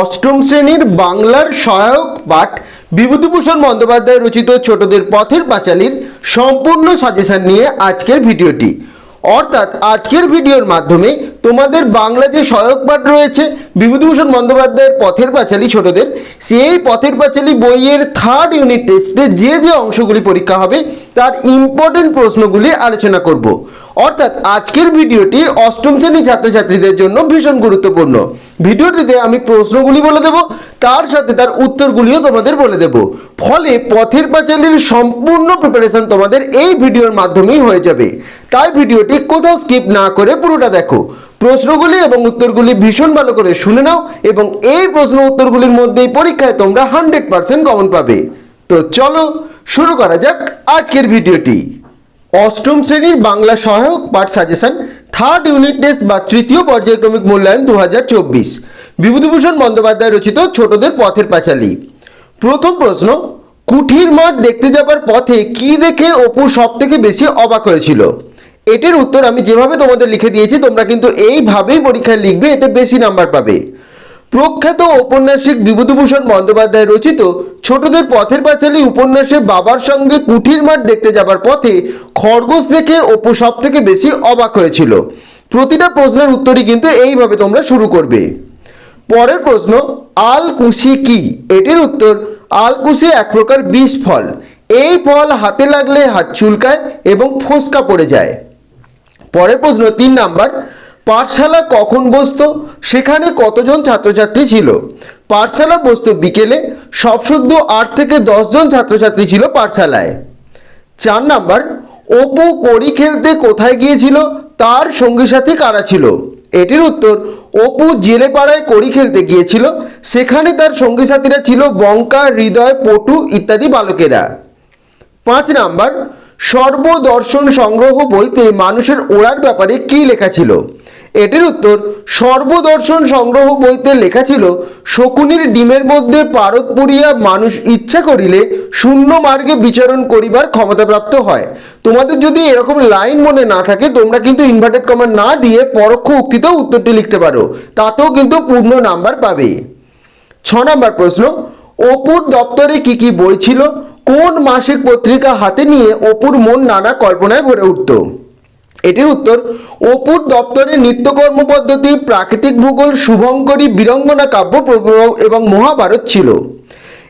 অষ্টম শ্রেণির বাংলার সহায়ক পাঠ বিভূতিভূষণ বন্দ্যোপাধ্যায় রচিত ছোটদের পথের পাঁচালীর সম্পূর্ণ সাজেশন নিয়ে আজকের ভিডিওটি। অর্থাৎ আজকের ভিডিওর মাধ্যমে তোমাদের বাংলা যে সহায়ক পাঠ রয়েছে, বিভূতিভূষণ বন্দ্যোপাধ্যায়ের পথের পাঁচালী ছোটদের, সেই পথের পাঁচালী বইয়ের থার্ড ইউনিট টেস্টে যে যে অংশগুলি পরীক্ষা হবে, তার ইম্পর্টেন্ট প্রশ্নগুলি আলোচনা করব। অর্থাৎ আজকের ভিডিওটি অষ্টম শ্রেণি ছাত্রছাত্রীদের জন্য ভীষণ গুরুত্বপূর্ণ। ভিডিওটিতে আমি প্রশ্নগুলি বলে দেব, তার সাথে তার উত্তরগুলিও তোমাদের বলে দেব। ফলে পথের পাঁচালীর সম্পূর্ণ প্রিপারেশন তোমাদের এই ভিডিওর মাধ্যমেই হয়ে যাবে। তাই ভিডিওটি কোথাও স্কিপ না করে পুরোটা দেখো। প্রশ্নগুলি এবং উত্তরগুলি ভীষণ ভালো করে শুনে নাও এবং এই প্রশ্ন উত্তরগুলির মধ্যেই পরীক্ষায় তোমরা হান্ড্রেড পার্সেন্ট কমন পাবে। তো চলো শুরু করা যাক আজকের ভিডিওটি। অষ্টম শ্রেণির বাংলা সহায়ক পাঠ সাজেশন থার্ড ইউনিট টেস্ট বা তৃতীয় পর্যায়ক্রমিক মূল্যায়ন দু হাজার চব্বিশ। বিভূতিভূষণ বন্দ্যোপাধ্যায় রচিত ছোটদের পথের পাঁচালী। প্রথম প্রশ্ন, কুঠির মাঠ দেখতে যাবার পথে কি দেখে অপু সব থেকে বেশি অবাক হয়েছিল? এটির উত্তর আমি যেভাবে তোমাদের লিখে দিয়েছি, তোমরা কিন্তু এইভাবেই পরীক্ষায় লিখবে, এতে বেশি নাম্বার পাবে। প্রখ্যাত ঔপন্যাসিক বিভূতিভূষণ বন্দ্যোপাধ্যায় রচিত ছোটদের পথের পাঁচালী উপন্যাসে বাবার সঙ্গে কুঠির মাঠ দেখতে যাবার পথে খরগোশ দেখে অপু সব থেকে বেশি অবাক হয়েছিল। প্রতিটা প্রশ্নের উত্তরই কিন্তু এইভাবে তোমরা শুরু করবে। পরের প্রশ্ন, আলকুশি কি? এটির উত্তর, আলকুশি এক প্রকার বিষ ফল। এই ফল হাতে লাগলে হাত চুলকায় এবং ফোসকা পড়ে যায়। পরের প্রশ্ন, তিন নাম্বার, পাঠশালা কখন বসত? সেখানে কতজন ছাত্রছাত্রী ছিল? পাঠশালা বসতো বিকেলে সবশুদ্ধ আট থেকে দশজন ছাত্রছাত্রী ছিল পাঠশালায়। চার নাম্বার, অপু কড়ি খেলতে কোথায় গিয়েছিল? তার সঙ্গী সাথী কারা ছিল? এটির উত্তর, অপু জেলে পাড়ায় কড়ি খেলতে গিয়েছিল, সেখানে তার সঙ্গী সাথীরা ছিল বঙ্কা, হৃদয়, পটু ইত্যাদি বালকেরা। পাঁচ নাম্বার সর্বদর্শন সংগ্রহ বইতে মানুষের ওড়ার ব্যাপারে কি লেখা ছিল? এটির উত্তর, সর্বদর্শন সংগ্রহ বইতে লেখা ছিল, শকুনির ডিমের মধ্যে পারদ পুরিয়া মানুষ ইচ্ছা করিলে শূন্য মার্গে বিচরণ করিবার ক্ষমতাপ্রাপ্ত হয়। তোমাদের যদি এরকম লাইন মনে না থাকে, তোমরা কিন্তু ইনভার্টেড কমা না দিয়ে পরোক্ষ উক্তিতেও উত্তরটি লিখতে পারো। তাতেও কিন্তু পূর্ণ নাম্বার পাবে। ছ নম্বর প্রশ্ন, অপুর দপ্তরে কি কি বই ছিল? কোন মাসিক পত্রিকা হাতে নিয়ে অপুর মন নানা কল্পনায় ভরে উঠত? এটির উত্তর, অপুর দপ্তরে নিত্যকর্ম পদ্ধতি, প্রাকৃতিক ভূগোল, শুভঙ্করী বীরঙ্গনা কাব্য এবং মহাভারত ছিল।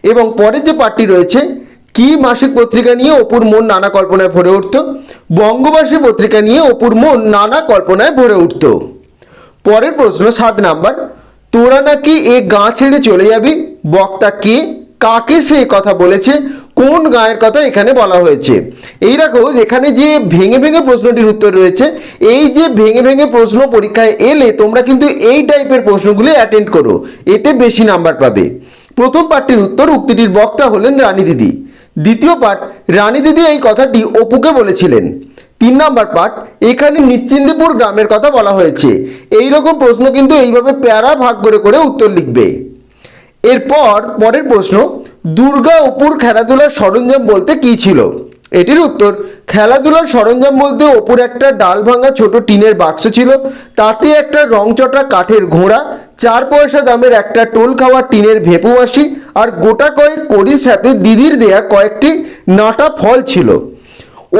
এবং পরে যে পাঠটি রয়েছে, কি মাসিক পত্রিকা নিয়ে অপুর মন নানা কল্পনায় ভরে উঠত? বঙ্গবাসী পত্রিকা নিয়ে অপুর মন নানা কল্পনায় ভরে উঠত। পরের প্রশ্ন সাত নাম্বার, তোরা নাকি এ গাঁ ছেড়ে চলে যাবি? বক্তা কে? কাকে সে কথা বলেছে? কোন গায়ের কথা এখানে বলা হয়েছে? এই রাখো এখানে যে ভেঙে ভেঙে প্রশ্নটির উত্তর রয়েছে, এই যে ভেঙে ভেঙে প্রশ্ন পরীক্ষায় এলে তোমরা কিন্তু এই টাইপের প্রশ্নগুলি অ্যাটেন্ড করো, এতে বেশি নাম্বার পাবে। প্রথম পাঠটির উত্তর উক্তিটির বক্তা হলেন রানী দিদি। দ্বিতীয় পাঠ, রানী দিদি এই কথাটি অপুকে বলেছিলেন। তিন নাম্বার পাঠ, এখানে নিশ্চিন্দিপুর গ্রামের কথা বলা হয়েছে। এই রকম প্রশ্ন কিন্তু এইভাবে প্যারা ভাগ করে করে উত্তর লিখবে। এরপর পরের প্রশ্ন, দুর্গা অপুর খেলাধুলার সরঞ্জাম বলতে কি ছিল? এটির উত্তর, খেলাধুলার সরঞ্জাম বলতে অপুর একটা ডাল ভাঙা ছোট টিনের বাক্স ছিল, তাতে একটা রংচটা কাঠের ঘোড়া, চার পয়সা দামের একটা টোল খাওয়া টিনের ভেপুবাসি আর গোটা কয়েক কড়ির সাথে দিদির দেয়া কয়েকটি নাটা ফল ছিল।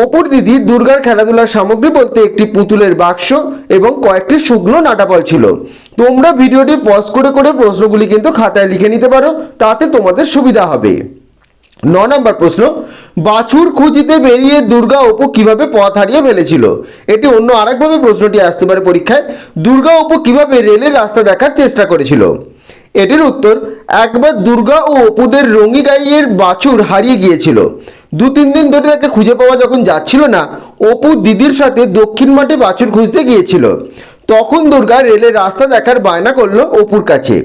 অপুর দিদি দুর্গার খেলাধুলার সামগ্রী বলতে একটি পুতুলের বাক্স এবং কয়েকটি শুকনো নাটাফল ছিল। তোমরা ভিডিওটি পজ করে করে প্রশ্নগুলি কিন্তু খাতায় লিখে নিতে পারো, তাতে তোমাদের সুবিধা হবে। ন নম্বর প্রশ্ন, বাছুর খুঁজিতে বেরিয়ে দুর্গা অপু কীভাবে পথ হারিয়ে ফেলেছিল? এটি অন্য আরেকভাবে প্রশ্নটি আসতে পারে পরীক্ষায়, দুর্গা অপু কীভাবে রেলের রাস্তা দেখার চেষ্টা করেছিল? এটির উত্তর, একবার দুর্গা ও অপুদের রঙি গাইয়ের বাছুর হারিয়ে গিয়েছিল। দু তিন দিন ধরে তাকে খুঁজে পাওয়া যখন যাচ্ছিল না, অপু দিদির সাথে দক্ষিণ মাঠে বাছুর খুঁজতে গিয়েছিল। তখন দুর্গা রেলের রাস্তা দেখার বায়না করল অপুর কাছে।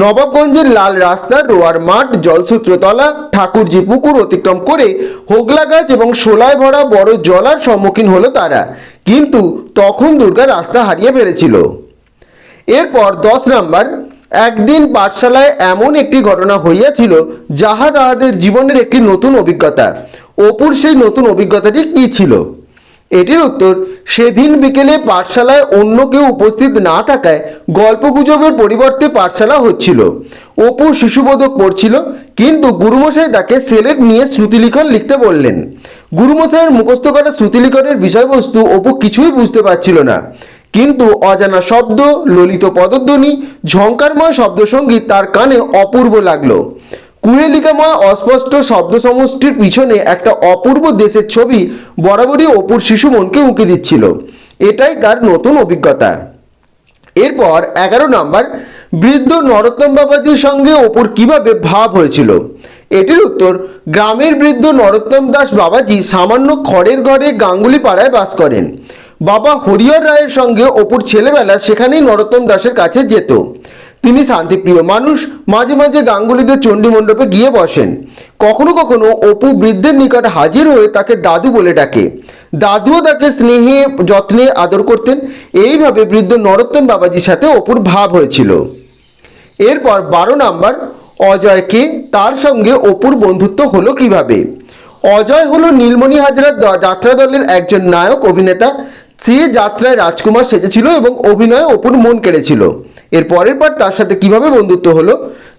নবাবগঞ্জের লাল রাস্তা, রোয়ার মাঠ, জলসূত্রতলা, ঠাকুরজি পুকুর অতিক্রম করে হোগলা গাছ এবং শোলায় ভরা বড় জলার সম্মুখীন হলো তারা। কিন্তু তখন দুর্গা রাস্তা হারিয়ে ফেলেছিল। এরপর দশ নাম্বার একদিন পাঠশালায় এমন একটি ঘটনা হইয়াছিল, যাহা তাহাদের জীবনের একটি নতুন অভিজ্ঞতা। অপুর সেই নতুন অভিজ্ঞতাটি কি ছিল? এটির উত্তর, সেদিন বিকেলে পাঠশালায় অন্য কেউ উপস্থিত না থাকায় গল্পগুজবের পরিবর্তে পাঠশালা হচ্ছিল। অপু শিশুবোধক পড়ছিল, কিন্তু গুরুমশাই তাকে সেলেট নিয়ে শ্রুতিলিখন লিখতে বললেন। গুরুমশাইয়ের মুখস্থ করা শ্রুতিলিখনের বিষয়বস্তু অপু কিছুই বুঝতে পারছিল না। কিন্তু অজানা শব্দ, ললিত পদধ্বনি, ঝঙ্কারময় শব্দসঙ্গীত তার কানে অপূর্ব লাগল। কুয়েলিকাময় অস্পষ্ট শব্দ সমষ্টির পিছনে একটা অপূর্ব দেশের ছবি বরাবরই অপুর শিশু মনকে উঁকি দিচ্ছিল। এটাই তার নতুন অভিজ্ঞতা। এরপর এগারো নম্বর, বৃদ্ধ নরোত্তম বাবাজির সঙ্গে অপুর কীভাবে ভাব হয়েছিল? এটির উত্তর, গ্রামের বৃদ্ধ নরোত্তম দাস বাবাজি সামান্য খড়ের ঘরে গাঙ্গুলি পাড়ায় বাস করেন। বাবা হরিহর রায়ের সঙ্গে অপুর ছেলেবেলা সেখানেই নরোত্তম দাসের কাছে যেত। তিনি শান্তিপ্রিয় মানুষ, মাঝে মাঝে গাঙ্গুলিদের চণ্ডী মণ্ডপে গিয়ে বসেন। কখনো কখনো অপু বৃদ্ধের নিকট হাজির হয়ে তাকে দাদু বলে ডাকে। দাদুও তাকে স্নেহে, যত্নে আদর করতেন। এইভাবে বৃদ্ধ নরোত্তম বাবাজির সাথে অপুর ভাব হয়েছিল। এরপর বারো নাম্বার, অজয়কে তার সঙ্গে অপুর বন্ধুত্ব হলো কীভাবে? অজয় হলো নীলমণি হাজরার যাত্রা দলের একজন নায়ক, অভিনেতা। সে যাত্রায় রাজকুমার সেজেছিল এবং অভিনয়ে অপুর মন কেড়েছিল। এর পরের বার তার সাথে কীভাবে বন্ধুত্ব হলো?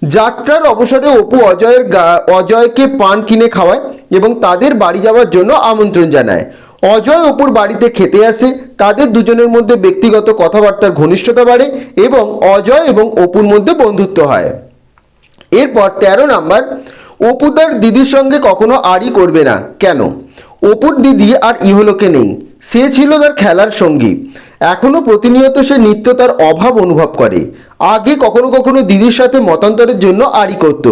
যাত্রার অবসরে অপু অজয়ের অজয়কে পান কিনে খাওয়ায় এবং তাদের বাড়ি যাওয়ার জন্য আমন্ত্রণ জানায়। অজয় অপুর বাড়িতে খেতে আসে, তাদের দুজনের মধ্যে ব্যক্তিগত কথাবার্তার ঘনিষ্ঠতা বাড়ে এবং অজয় এবং অপুর মধ্যে বন্ধুত্ব হয়। এরপর তেরো নাম্বার, অপু তার দিদির সঙ্গে কখনো আড়ি করবে না। কেন? অপুর দিদি আর ইহলোকে নেই। সে ছিল তার খেলার সঙ্গী। এখনও প্রতিনিয়ত সে নিত্য তার অভাব অনুভব করে। আগে কখনো কখনো দিদির সাথে মতান্তরের জন্য আড়ি করত।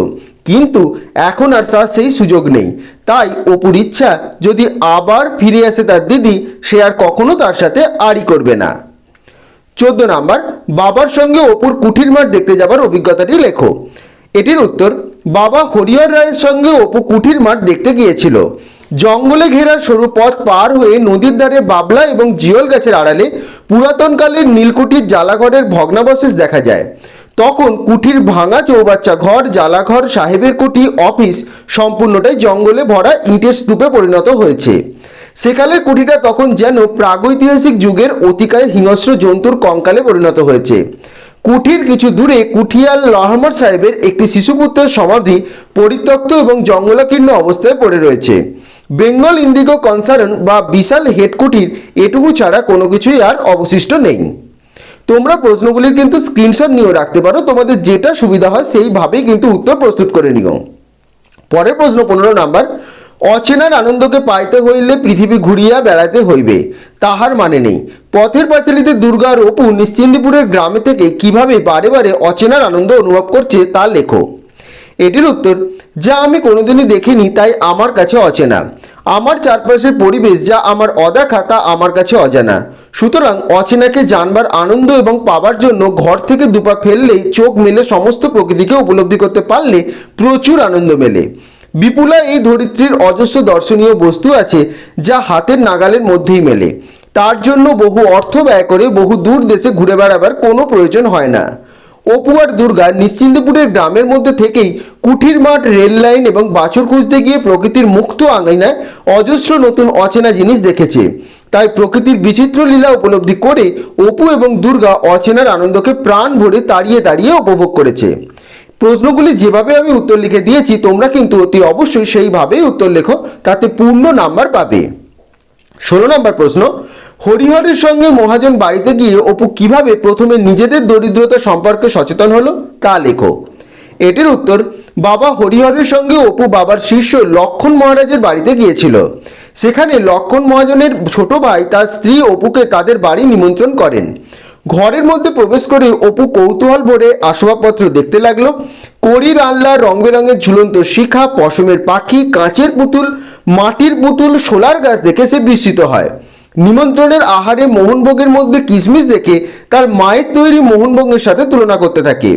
কিন্তু এখন আর তার সেই সুযোগ নেই। তাই অপুর ইচ্ছা, যদি আবার ফিরে আসে তার দিদি, সে আর কখনো তার সাথে আড়ি করবে না। চোদ্দ নাম্বার, বাবার সঙ্গে অপুর কুঠির মাঠ দেখতে যাবার অভিজ্ঞতাটি লেখো। এটির উত্তর, বাবা হরিহর রায়ের সঙ্গে অপু কুঠির মাঠ দেখতে গিয়েছিল। জঙ্গলে ঘেরা সরু পথ পার হয়ে নদীর ধারে বাবলা এবং জিওল গাছের আড়ালে পুরাতনকালের নীলকুঠির জ্বালাঘরের ভগ্নাবশেষ দেখা যায়। তখন কুঠির ভাঙা চৌবাচ্চা ঘর, জ্বালাঘর, সাহেবের কুঠি, অফিস সম্পূর্ণটাই জঙ্গলে ভরা ইটের স্তূপে পরিণত হয়েছে। সেকালের কুঠিটা তখন যেন প্রাগৈতিহাসিক যুগের অতিকায় হিংস্র জন্তুর কঙ্কালে পরিণত হয়েছে। কুঠির কিছু দূরে কুঠিয়াল রহমত সাহেবের একটি শিশুপুত্রের সমাধি পরিত্যক্ত এবং জঙ্গলাকীর্ণ অবস্থায় পড়ে রয়েছে। বেঙ্গল ইন্ডিগো কনসার্ন বা বিশাল হেডকুটির এটুকু ছাড়া কোনো কিছুই আর অবশিষ্ট নেই। তোমরা প্রশ্নগুলির কিন্তু স্ক্রিনশট নিয়েও রাখতে পারো, তোমাদের যেটা সুবিধা হয় সেইভাবেই কিন্তু উত্তর প্রস্তুত করে নিও। পরের প্রশ্ন পনেরো নাম্বার, অচেনার আনন্দকে পাইতে হইলে পৃথিবী ঘুরিয়া বেড়াতে হইবে, তাহার মানে নেই। পথের পাঁচালিতে দুর্গা আর অপু নিশ্চিন্দিপুরের গ্রামে থেকে কীভাবে বারে বারে অচেনার আনন্দ অনুভব করছে তা লেখো। এটির উত্তর, যা আমি কোনোদিনই দেখিনি, তাই আমার কাছে অচেনা। আমার চারপাশের পরিবেশ যা আমার অদেখা তা আমার কাছে অজানা। সুতরাং অচেনাকে জানবার আনন্দ এবং পাবার জন্য ঘর থেকে দুপা ফেললেই চোখ মেলে সমস্ত প্রকৃতিকে উপলব্ধি করতে পারলে প্রচুর আনন্দ মেলে। বিপুলা এই ধরিত্রীর অজস্র দর্শনীয় বস্তু আছে যা হাতের নাগালের মধ্যেই মেলে। তার জন্য বহু অর্থ ব্যয় করে বহু দূর দেশে ঘুরে বেড়াবার কোনো প্রয়োজন হয় না। অপু আর দুর্গা নিশ্চিন্তপুরের গ্রামের মধ্যে থেকেই কুঠির মাঠ, রেল লাইন এবং বাছুর খুঁজতে গিয়ে প্রকৃতির মুক্ত আঙিনায় অজস্র নতুন অচেনা জিনিস দেখেছে। তাই প্রকৃতির বিচিত্র লীলা উপলব্ধি করে অপু এবং দুর্গা অচেনার আনন্দকে প্রাণ ভরে তাড়িয়ে তাড়িয়ে উপভোগ করেছে। প্রশ্নগুলি যেভাবে আমি উত্তর লিখে দিয়েছি, তোমরা কিন্তু অতি অবশ্যই সেইভাবেই উত্তর লেখো, তাতে পূর্ণ নাম্বার পাবে। ষোলো নম্বর প্রশ্ন হরিহরের সঙ্গে মহাজন বাড়িতে গিয়ে অপু কীভাবে প্রথমে নিজেদের দরিদ্রতা সম্পর্কে সচেতন হলো তা লেখো। এটির উত্তর, বাবা হরিহরের সঙ্গে অপু বাবার শিষ্য লক্ষণ মহারাজের বাড়িতে গিয়েছিল। সেখানে লক্ষণ মহাজনের ছোট ভাই তার স্ত্রী অপুকে তাদের বাড়ি নিমন্ত্রণ করেন। ঘরের মধ্যে প্রবেশ করে অপু কৌতূহল ভরে আসবাবপত্র দেখতে লাগল। কড়ির আল্লাহ রং বেরঙের ঝুলন্ত শিখা, পশমের পাখি, কাঁচের পুতুল, মাটির পুতুল, সোলার গাছ দেখে সে বিস্মিত হয়। নিমন্ত্রণের আহারে মোহনভোগের মধ্যে কিশমিশ দেখে তার মায়ের তৈরি মোহনভোগের সাথে তুলনা করতে থাকে।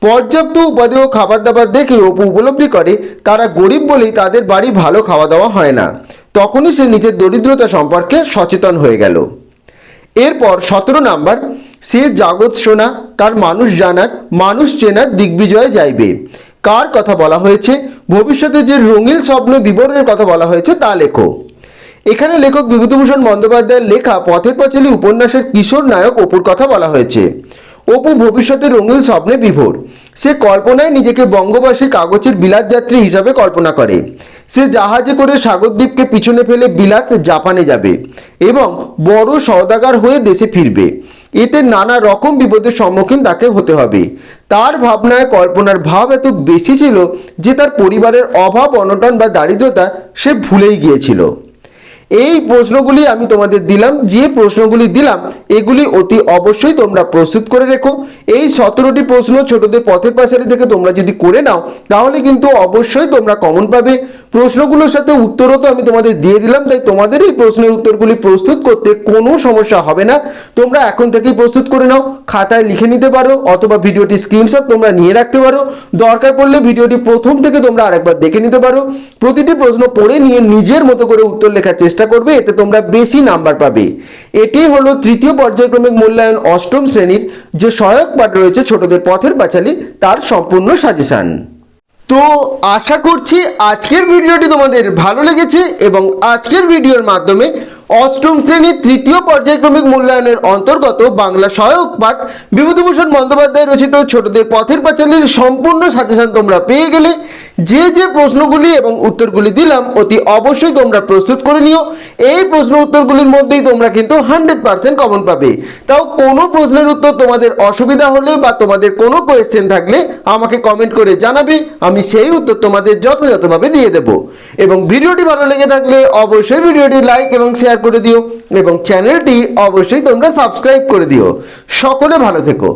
পর্যাপ্ত উপাদেয় খাবার দাবার দেখে অপু উপলব্ধি করে, তারা গরিব বলেই তাদের বাড়ি ভালো খাওয়া দাওয়া হয় না। তখনই সে নিজের দরিদ্রতা সম্পর্কে সচেতন হয়ে গেল। এরপর সতেরো নাম্বার, সে জাগত শোনা তার মানুষ জানার, মানুষ চেনার দিগ্বিজয়ে যাইবে। কার কথা বলা হয়েছে? ভবিষ্যতে যে রঙিন স্বপ্ন বিবরণের কথা বলা হয়েছে তা লেখো। এখানে লেখক বিভূতিভূষণ বন্দ্যোপাধ্যায়ের লেখা পথের পাঁচালী উপন্যাসের কিশোর নায়ক অপুর কথা বলা হয়েছে। অপু ভবিষ্যতে রঙিন স্বপ্নে বিভোর। সে কল্পনায় নিজেকে বঙ্গবাসী কাগজের বিলাত যাত্রী হিসাবে কল্পনা করে। সে জাহাজে করে সাগরদ্বীপকে পিছনে ফেলে বিলাত জাপানে যাবে এবং বড় সওদাগার হয়ে দেশে ফিরবে। এতে নানা রকম বিপদের সম্মুখীন তাকে হতে হবে। তার ভাবনায় কল্পনার ভাব এত বেশি ছিল যে তার পরিবারের অভাব, অনটন বা দারিদ্রতা সে ভুলেই গিয়েছিল। এই প্রশ্নগুলি আমি তোমাদের দিলাম, যে প্রশ্নগুলি দিলাম, এগুলি অতি অবশ্যই তোমরা প্রস্তুত করে রেখো। এই সতেরোটি প্রশ্ন ছোটদের পথের পাশারি থেকে তোমরা যদি করে নাও, তাহলে কিন্তু অবশ্যই তোমরা কমন পাবে। প্রশ্নগুলোর সাথে উত্তরও তো আমি তোমাদের দিয়ে দিলাম, তাই তোমাদের এই প্রশ্নের উত্তরগুলি প্রস্তুত করতে কোনো সমস্যা হবে না। তোমরা এখন থেকেই প্রস্তুত করে নাও, খাতায় লিখে নিতে পারো, অথবা ভিডিওটি স্ক্রিনশট তোমরা নিয়ে রাখতে পারো। দরকার পড়লে ভিডিওটি প্রথম থেকে তোমরা আরেকবার দেখে নিতে পারো। প্রতিটি প্রশ্ন পড়ে নিয়ে নিজের মতো করে উত্তর লেখার চেষ্টা করবে, এতে তোমরা বেশি নাম্বার পাবে। এটি হলো তৃতীয় পর্যায়ক্রমিক মূল্যায়ন অষ্টম শ্রেণির যে সহায়ক পাঠ রয়েছে ছোটদের পথের পাঁচালী, তার সম্পূর্ণ সাজেশন। তো আশা করছি আজকের ভিডিওটি তোমাদের ভালো লেগেছে এবং আজকের ভিডিওর মাধ্যমে অষ্টম শ্রেণির তৃতীয় পর্যায়ক্রমিক মূল্যায়নের অন্তর্গত বাংলা সহায়ক পাঠ বিভূতিভূষণ বন্দ্যোপাধ্যায় রচিত ছোটদের পথের পাঁচালীর সম্পূর্ণ সাজেশন তোমরা পেয়ে গেলে যে যে প্রশ্নগুলি এবং উত্তরগুলি দিলাম, অতি অবশ্যই তোমরা প্রস্তুত করে নিও। এই প্রশ্ন উত্তরগুলির মধ্যেই তোমরা কিন্তু হান্ড্রেড পার্সেন্ট কমন পাবে। তাও কোনো প্রশ্নের উত্তর তোমাদের অসুবিধা হলে বা তোমাদের কোনো কোয়েশ্চেন থাকলে আমাকে কমেন্ট করে জানাবে, আমি সেই উত্তর তোমাদের যথাযথভাবে দিয়ে দেব। এবং ভিডিওটি ভালো লেগে থাকলে অবশ্যই ভিডিওটি লাইক এবং শেয়ার করে দিও এবং চ্যানেলটি অবশ্যই তোমরা সাবস্ক্রাইব করে দিও। সকলে ভালো থেকো।